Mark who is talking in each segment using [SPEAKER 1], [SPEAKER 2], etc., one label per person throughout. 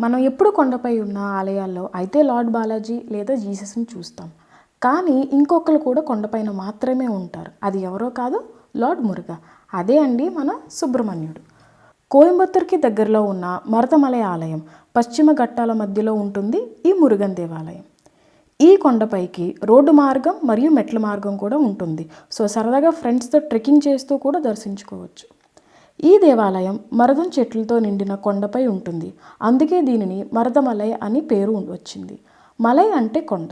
[SPEAKER 1] మనం ఎప్పుడు కొండపై ఉన్న ఆలయాల్లో అయితే లార్డ్ బాలాజీ లేదా జీసస్ని చూస్తాం. కానీ ఇంకొకరు కూడా కొండపైన మాత్రమే ఉంటారు. అది ఎవరో కాదు లార్డ్ మురుగా. అదే అండి మన సుబ్రహ్మణ్యుడు. కోయంబత్తూర్కి దగ్గరలో ఉన్న మరతమలై ఆలయం పశ్చిమ ఘట్టాల మధ్యలో ఉంటుంది ఈ మురుగన్ దేవాలయం. ఈ కొండపైకి రోడ్డు మార్గం మరియు మెట్ల మార్గం కూడా ఉంటుంది. సో సరదాగా ఫ్రెండ్స్తో ట్రెక్కింగ్ చేస్తూ కూడా దర్శించుకోవచ్చు. ఈ దేవాలయం మరదం చెట్లతో నిండిన కొండపై ఉంటుంది. అందుకే దీనిని మరదమలై అని పేరు వచ్చింది. మలై అంటే కొండ.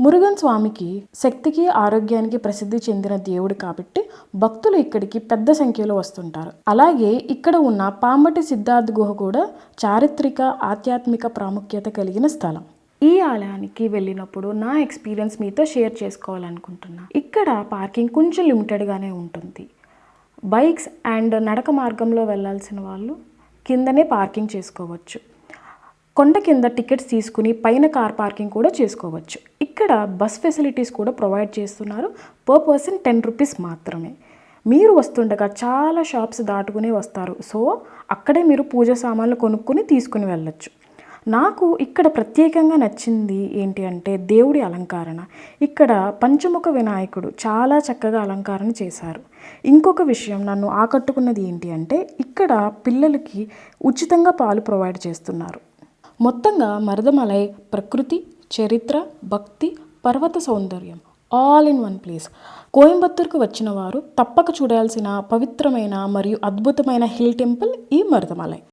[SPEAKER 1] మురుగన్ స్వామికి శక్తికి ఆరోగ్యానికి ప్రసిద్ధి చెందిన దేవుడు కాబట్టి భక్తులు ఇక్కడికి పెద్ద సంఖ్యలో వస్తుంటారు. అలాగే ఇక్కడ ఉన్న పాంబటి సిద్ధార్థ గుహ కూడా చారిత్రక ఆధ్యాత్మిక ప్రాముఖ్యత కలిగిన స్థలం. ఈ ఆలయానికి వెళ్ళినప్పుడు నా ఎక్స్పీరియన్స్ మీతో షేర్ చేసుకోవాలనుకుంటున్నా. ఇక్కడ పార్కింగ్ కొంచెం లిమిటెడ్గానే ఉంటుంది. బైక్స్ అండ్ నడక మార్గంలో వెళ్ళాల్సిన వాళ్ళు కిందనే పార్కింగ్ చేసుకోవచ్చు. కొండ కింద టికెట్స్ తీసుకుని పైన కార్ పార్కింగ్ కూడా చేసుకోవచ్చు. ఇక్కడ బస్ ఫెసిలిటీస్ కూడా ప్రొవైడ్ చేస్తున్నారు. పర్ పర్సన్ టెన్ రూపీస్ మాత్రమే. మీరు వస్తుండగా చాలా షాప్స్ దాటుకునే వస్తారు. సో అక్కడే మీరు పూజ సామాన్లు కొనుక్కొని తీసుకుని వెళ్ళొచ్చు. నాకు ఇక్కడ ప్రత్యేకంగా నచ్చింది ఏంటి అంటే దేవుడి అలంకరణ. ఇక్కడ పంచముఖ వినాయకుడు చాలా చక్కగా అలంకరణ చేశారు. ఇంకొక విషయం నన్ను ఆకట్టుకున్నది ఏంటి అంటే ఇక్కడ పిల్లలకి ఉచితంగా పాలు ప్రొవైడ్ చేస్తున్నారు. మొత్తంగా మరదమలై ప్రకృతి చరిత్ర భక్తి పర్వత సౌందర్యం ఆల్ ఇన్ వన్ ప్లేస్ కోయంబత్తూర్కు వచ్చిన వారు తప్పక చూడాల్సిన పవిత్రమైన మరియు అద్భుతమైన హిల్ టెంపుల్ ఈ మరదమలై.